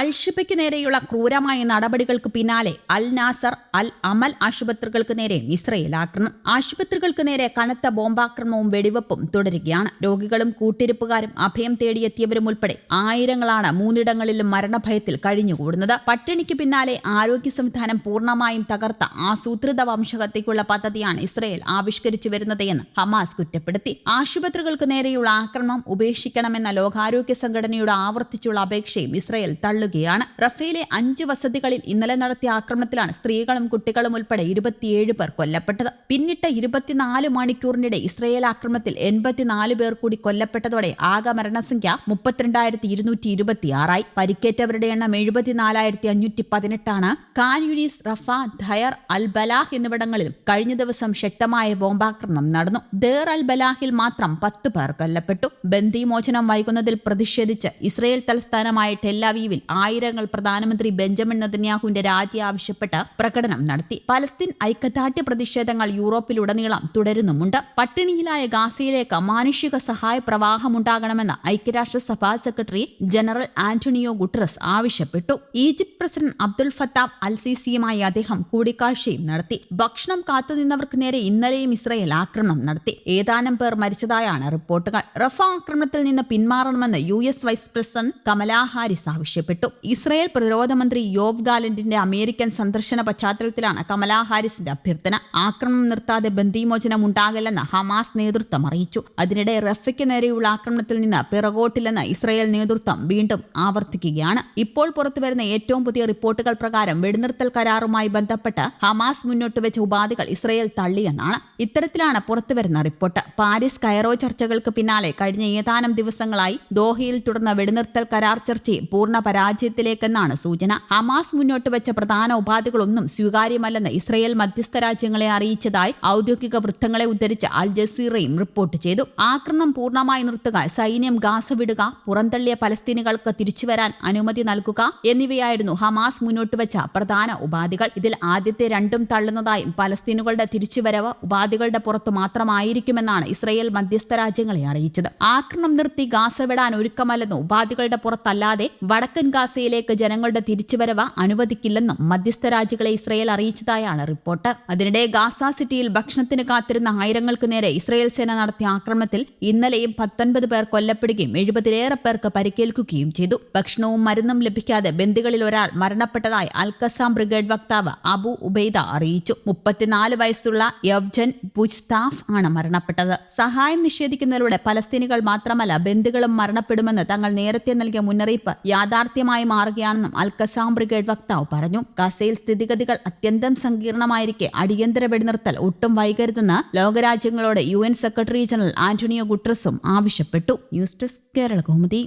അൽഷിബയ്ക്ക് നേരെയുള്ള ക്രൂരമായ നടപടികൾക്ക് പിന്നാലെ അൽ നാസർ അൽ അമൽ ആശുപത്രികൾക്ക് നേരെ ഇസ്രയേൽ ആക്രമണം. ആശുപത്രികൾക്ക് നേരെ കനത്ത ബോംബാക്രമണവും വെടിവെപ്പും തുടരുകയാണ്. രോഗികളും കൂട്ടിരിപ്പുകാരും അഭയം തേടിയെത്തിയവരും ഉൾപ്പെടെ ആയിരങ്ങളാണ് മൂന്നിടങ്ങളിലും മരണഭയത്തിൽ കഴിഞ്ഞുകൂടുന്നത്. പട്ടിണിക്ക് പിന്നാലെ ആരോഗ്യ സംവിധാനം പൂർണമായും തകർത്ത ആസൂത്രിത വംശകത്തേക്കുള്ള പദ്ധതിയാണ് ഇസ്രയേൽ ആവിഷ്കരിച്ചു വരുന്നതെന്ന് ഹമാസ് കുറ്റപ്പെടുത്തി. ആശുപത്രികൾക്ക് നേരെയുള്ള ആക്രമണം ഉപേക്ഷിക്കണമെന്ന ലോകാരോഗ്യ സംഘടനയുടെ ആവർത്തിച്ചുള്ള അപേക്ഷയും ഇസ്രയേൽ തള്ളുകയാണ് റഫേലെ അഞ്ച് വസതികളിൽ ഇന്നലെ നടത്തിയ ആക്രമണത്തിലാണ് സ്ത്രീകളും കുട്ടികളും ഉൾപ്പെടെ ഇരുപത്തിയേഴ് പേർ കൊല്ലപ്പെട്ടത്. പിന്നിട്ട ഇരുപത്തിനാല് മണിക്കൂറിനിടെ ഇസ്രയേൽ ആക്രമണത്തിൽ എൺപത്തിനാല് പേർ കൂടി കൊല്ലപ്പെട്ടതോടെ ആകെ മരണസംഖ്യ മുപ്പത്തിരണ്ടായിരത്തി ഇരുന്നൂറ്റി ഇരുപത്തിയാറായി പരിക്കേറ്റവരുടെ എണ്ണം എഴുപത്തിനാലായിരത്തി അഞ്ഞൂറ്റി പതിനെട്ടാണ് Khan Younis Rafah Deir al Balah എന്നിവിടങ്ങളിലും കഴിഞ്ഞ ദിവസം ശക്തമായ ബോംബാക്രമണം നടന്നു. ദേർ അൽ ബലാഹിൽ മാത്രം പത്ത് പേർ കൊല്ലപ്പെട്ടു. ബന്ദിമോചനം വൈകുന്നതിൽ പ്രതിഷേധിച്ച് ഇസ്രയേൽ തലസ്ഥാനമായ ടെല്ലവീവിൽ ആയിരങ്ങൾ പ്രധാനമന്ത്രി ബെഞ്ചമിൻ നെതന്യാഹുവിന്റെ രാജി ആവശ്യപ്പെട്ട് പ്രകടനം നടത്തി. പലസ്തീൻ ഐക്യദാർഢ്യ പ്രതിഷേധങ്ങൾ യൂറോപ്പിലുടനീളം തുടരുന്നുമുണ്ട്. പട്ടിണിയിലായ ഗാസയിലേക്ക് മാനുഷിക സഹായ പ്രവാഹമുണ്ടാകണമെന്ന് ഐക്യരാഷ്ട്രസഭാ സെക്രട്ടറി ജനറൽ ആന്റണിയോ ഗുട്ടറസ് ആവശ്യപ്പെട്ടു. Egypt president Abdul Fattah al സിസിയുമായി അദ്ദേഹം കൂടിക്കാഴ്ചയും നടത്തി. ഭക്ഷണം കാത്തുനിന്നവർക്ക് നേരെ ഇന്നലെയും ഇസ്രയേൽ ആക്രമണം നടത്തി. ഏതാനും പേർ മരിച്ചതായാണ് റിപ്പോർട്ടുകൾ. റഫ ആക്രമണത്തിൽ നിന്ന് പിന്മാറണമെന്ന് U S vice president Kamala Harris ആവശ്യപ്പെട്ടു. ഇസ്രയേൽ പ്രതിരോധ മന്ത്രി യോവ് ഗാലന്റിന്റെ അമേരിക്കൻ സന്ദർശന പശ്ചാത്തലത്തിലാണ് കമലാ ഹാരിസിന്റെ അഭ്യർത്ഥന. ആക്രമണം നിർത്താതെ ബന്ദിമോചനം ഉണ്ടാകില്ലെന്ന് ഹമാസ് നേതൃത്വം അറിയിച്ചു. അതിനിടെ റഫയ്ക്ക് നേരെയുള്ള ആക്രമണത്തിൽ നിന്ന് പിറകോട്ടില്ലെന്ന് ഇസ്രയേൽ നേതൃത്വം വീണ്ടും ആവർത്തിക്കുകയാണ്. ഇപ്പോൾ പുറത്തുവരുന്ന ഏറ്റവും പുതിയ റിപ്പോർട്ടുകൾ പ്രകാരം വെടിനിർത്തൽ കരാറുമായി ബന്ധപ്പെട്ട് ഹമാസ് മുന്നോട്ട് വെച്ച ഉപാധികൾ ഇസ്രയേൽ തള്ളിയെന്നാണ്. ഇത്തരത്തിലാണ് പുറത്തുവരുന്ന റിപ്പോർട്ട്. പാരീസ് കയറോ ചർച്ചകൾക്ക് പിന്നാലെ കഴിഞ്ഞ ഏതാനും ദിവസങ്ങളായി ദോഹയിൽ തുടർന്ന വെടിനിർത്തൽ കരാർ ചർച്ചയും പൂർണ പരാജയത്തിലേക്കെന്നാണ് സൂചന. ഹമാസ് മുന്നോട്ട് വെച്ച പ്രധാന ഉപാധികളൊന്നും സ്വീകാര്യമല്ലെന്ന് ഇസ്രയേൽ മധ്യസ്ഥ രാജ്യങ്ങളെ അറിയിച്ചതായി ഔദ്യോഗിക വൃത്തങ്ങളെ ഉദ്ധരിച്ച് അൽ ജസീറയും റിപ്പോർട്ട് ചെയ്തു. ആക്രമണം പൂർണമായി നിർത്തുക സൈന്യം ഗാസ വിടുക പുറന്തള്ളിയ പലസ്തീനുകൾക്ക് തിരിച്ചുവരാൻ അനുമതി നൽകുക എന്നിവയായിരുന്നു ഹമാസ് മുന്നോട്ട് വെച്ച പ്രധാന ഉപാധികൾ. ഇതിൽ ആദ്യത്തെ രണ്ടും തള്ളുന്നതായും പലസ്തീനുകളുടെ തിരിച്ചുവരവ് ഉപാധികളുടെ പുറത്തു മാത്രമായിരിക്കുമെന്നാണ് ഇസ്രയേൽ മധ്യസ്ഥ രാജ്യങ്ങളെ അറിയിച്ചത്. ആക്രമണം നിർത്തി ഗാസ വിടാൻ ഒരുക്കമല്ലെന്നും ഉപാധികളുടെ പുറത്തല്ലാതെ വടക്കൻ ഗാസയിലേക്ക് ജനങ്ങളുടെ തിരിച്ചുവരവ് അനുവദിക്കില്ലെന്നും മധ്യസ്ഥ രാജ്യങ്ങളെ ഇസ്രയേൽ അറിയിച്ചതായാണ് റിപ്പോർട്ട്. അതിനിടെ ഗാസ സിറ്റിയിൽ ഭക്ഷണത്തിന് കാത്തിരുന്ന ആയിരങ്ങൾക്ക് നേരെ ഇസ്രയേൽ സേന നടത്തിയ ആക്രമണത്തിൽ ഇന്നലെയും പത്തൊൻപത് പേർ കൊല്ലപ്പെടുകയും എഴുപതിലേറെ പേർക്ക് പരിക്കേൽക്കുകയും ചെയ്തു. ഭക്ഷണവും മരുന്നും ലഭിക്കാതെ ബന്ദികളിൽ ഒരാൾ മരണപ്പെട്ടതായി അൽക്കസാം ബ്രിഗേഡ് വക്താവ് അബു ഉബൈദ അറിയിച്ചു. മുപ്പത്തിനാല് വയസ്സുള്ള യവ്ജൻ ബുജ്താഫ് ആണ് മരണപ്പെട്ടത്. സഹായം നിഷേധിക്കുന്നതിലൂടെ പലസ്തീനികൾ മാത്രമല്ല ബന്ദികളും മരണപ്പെടുമെന്ന് തങ്ങൾ നേരത്തെ നൽകിയ മുന്നറിയിപ്പ് യാഥാർത്ഥ്യമായി മാറുകയാണെന്നും അൽക്കസാം ബ്രിഗേഡ് വക്താവ് പറഞ്ഞു. ഗസയിൽ സ്ഥിതിഗതികൾ അത്യന്തം സങ്കീർണമായിരിക്കെ. അടിയന്തര വെടിനിർത്തൽ ഒട്ടും വൈകരുതെന്ന് ലോകരാജ്യങ്ങളോട് യു സെക്രട്ടറി ജനറൽ ആന്റണിയോ ഗുട്രസും ആവശ്യപ്പെട്ടു. News desk Kerala Kaumudi.